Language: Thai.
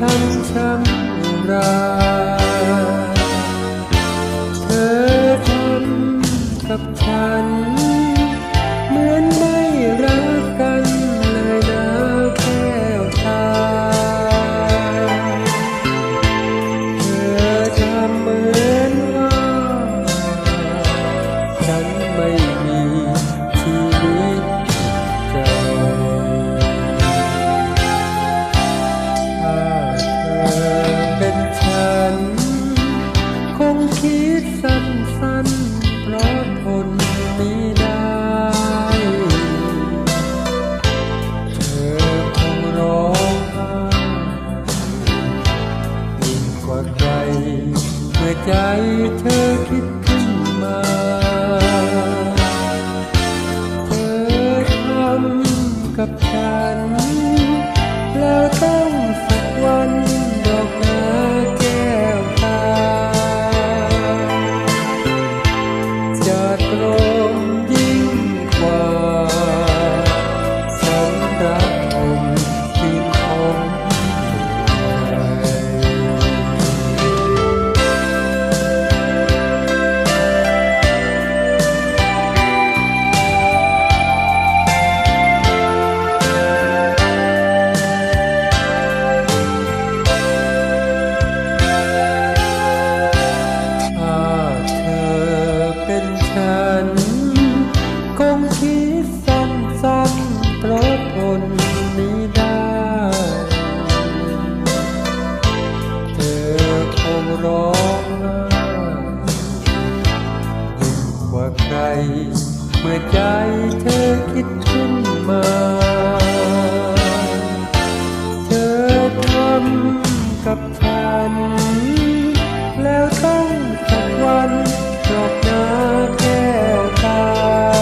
ทั้งช้ำรา เธอคิดขึ้นมา เธอทำกับฉัน แล้วต้องสักวัน ฉัน คงคิดสั้นๆเพราะทนไม่ได้ เธอคงร้องไห้ยิ่งกว่าใคร เมื่อใจเธอคิดขึ้นมา เธอทำกับฉัน แล้วต้องสักวัน ดอกนอแก้วตา